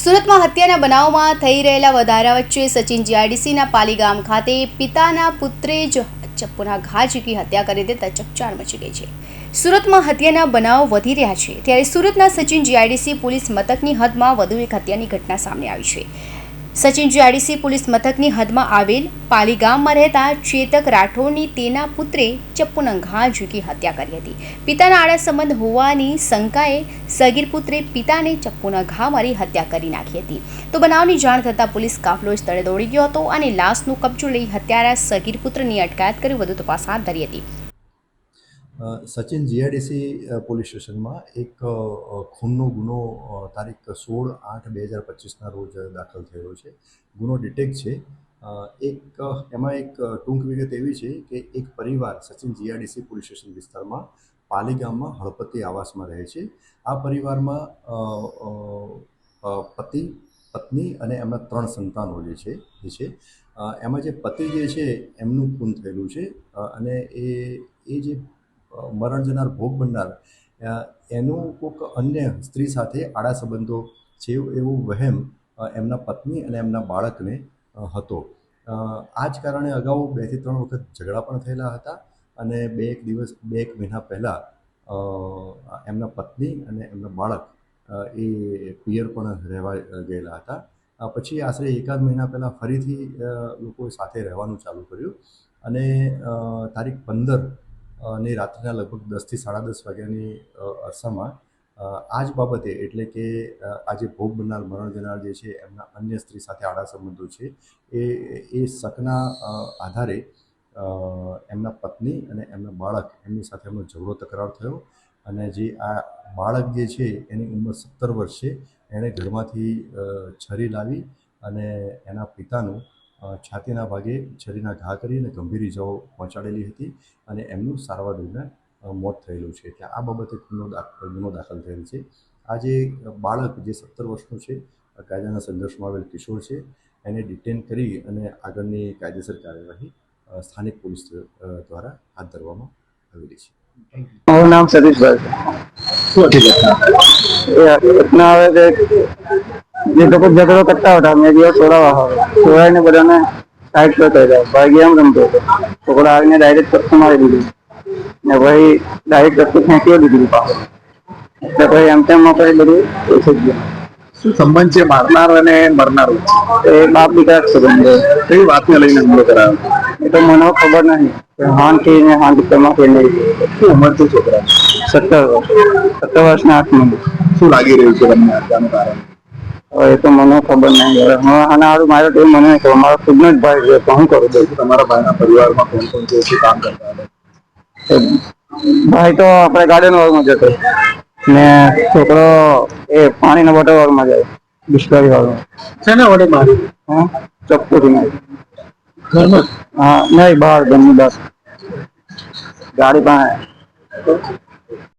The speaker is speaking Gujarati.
સુરતમાં હત્યાના બનાવમાં થઈ રહેલા વધારા વચ્ચે સચિન જીઆઈડીસીના પાલીગામ ખાતે પિતાના પુત્રે જ ચપ્પુના ઘા ઝીકી હત્યા કરી દેતા ચકચાર મચી ગઈ છે. સુરતમાં હત્યાના બનાવો વધી રહ્યા છે. ત્યારે સુરતના સચિન જીઆઈડીસી પોલીસ મથકની હદમાં વધુ એક હત્યાની ઘટના સામે આવી છે. સચિન જીઆઈડીસી પોલીસ મથકની હદમાં આવેલ પાલી ગામમાં રહેતા ચેતક રાઠોડની તેના પુત્રે ચપ્પુના ઘા ઝૂકી હત્યા કરી હતી. પિતાના આડા સંબંધ હોવાની શંકાએ સગીર પુત્રે પિતાને ચપ્પુના ઘા મારી હત્યા કરી નાખી હતી. તો બનાવની જાણ થતાં પોલીસ કાફલો સ્થળે દોડી ગયો હતો અને લાશનો કબજો લઈ હત્યારા સગીર પુત્રની અટકાયત કરી વધુ તપાસ હાથ ધરી હતી. સચિન જીઆઈડીસી પોલીસ સ્ટેશનમાં એક ખૂનનો ગુનો તારીખ સોળ આઠ બે હજાર પચીસના રોજ દાખલ થયેલો છે. ગુનો ડિટેક્ટ છે. એક, એમાં એક ટૂંક વિગત એવી છે કે એક પરિવાર સચિન જીઆઈડીસી પોલીસ સ્ટેશન વિસ્તારમાં પાલી ગામમાં હળપતિ આવાસમાં રહે છે. આ પરિવારમાં પતિ, પત્ની અને એમના ત્રણ સંતાનો જે છે એ છે. એમાં જે પતિ જે છે, એમનું ખૂન થયેલું છે. અને એ એ જે મરણ જનાર ભોગ બનનાર. એનું કોઈક અન્ય સ્ત્રી સાથે આડા સંબંધો છે એવું- વહેમ એમના પત્ની અને એમના બાળકને હતો. આ જ કારણે અગાઉ બેથી ત્રણ વખત ઝઘડા પણ થયેલા હતા અને બે એક દિવસ, બે એક મહિના પહેલાં એમના પત્ની અને એમના બાળક એ પિયર પણ રહેવા ગયેલા હતા. પછી આશરે એકાદ મહિના પહેલાં ફરીથી લોકો સાથે રહેવાનું ચાલુ કર્યું અને તારીખ પંદર ની રાત્રિના લગભગ દસથી સાડા દસ વાગ્યાની અરસામાં આ જ બાબતે એટલે કે આજે ભોગ બનનાર, મરણ જનાર જે છે, એમના અન્ય સ્ત્રી સાથે આડા સંબંધો છે, એ એ શકના આધારે એમના પત્ની અને એમના બાળક એમની સાથે એમનો ઝઘડો તકરાર થયો અને જે આ બાળક જે છે, એની ઉંમર સત્તર વર્ષ છે, એણે ઘરમાંથી છરી લાવી અને એના પિતાનું છાતીના ભાગે છરીના ઘા કરી અને ગંભીર ઇજાઓ પહોંચાડેલી હતી અને એમનું સારવાર દરમિયાન મોત થયેલું છે. ત્યાં આ બાબતે ગુનો દાખલ ગુનો દાખલ થયેલ છે. આ જે બાળક જે સત્તર વર્ષનું છે કાયદાના સંઘર્ષમાં આવેલ કિશોર છે એને ડિટેન કરી અને આગળની કાયદેસર કાર્યવાહી સ્થાનિક પોલીસ દ્વારા હાથ ધરવામાં આવેલી છે. મારું નામ સતીશભાઈ. ઘટના જે લોકો ઝઘડો કરતા હતા મેં દિવસ છોડાવવા આવે છોડાવીને બધાને સાઈડ થઈ જાય. ભાઈ ગેમ રમતો હતો. છોકરા આવીને ડાયરેક્ટ કચ્છ મારી દીધું. ને ભાઈ ડાયરેક્ટ કચ્છ ફેંકી દીધું પાછળ એટલે ભાઈ એમ તેમ પછી બધું ઓછું જ ગયું. શું સંબંધ છે મારનાર અને મરનાર? એ બાપ દીકરા જ સંબંધ છે. કઈ વાતને લઈને હુમલો કરાયો? એ તો મને ખબર નહીં. હાનથી ને હાનમાં કે નહીં શું ઉંમર છે છોકરા સત્તર વર્ષ. સત્તર વર્ષના આઠ મહિના. શું લાગી રહ્યું છે તમને કારણ હવે એ તો મને ખબર નહીં. હવે હું આના હારું મારે તો મને નહીં ખબર. મારો ખુદનો જ ભાઈ છે તો હું કરું? દઉં તમારા ભાઈના પરિવારમાં કોણ કોણ છે? શું કામ કરતા હતા? ભાઈ તો આપણે ગાર્ડન વર્ગમાં જતો. ને છોકરો એ પાણીના બોટલ વર્ગમાં જાય. બિસ્લરી વર્ગમાં શેના વડે મારી? હા? ચપ્પુથી મારી. ઘરમાં? હા નહીં બહાર ઘરની બસ ગાડી પાસે.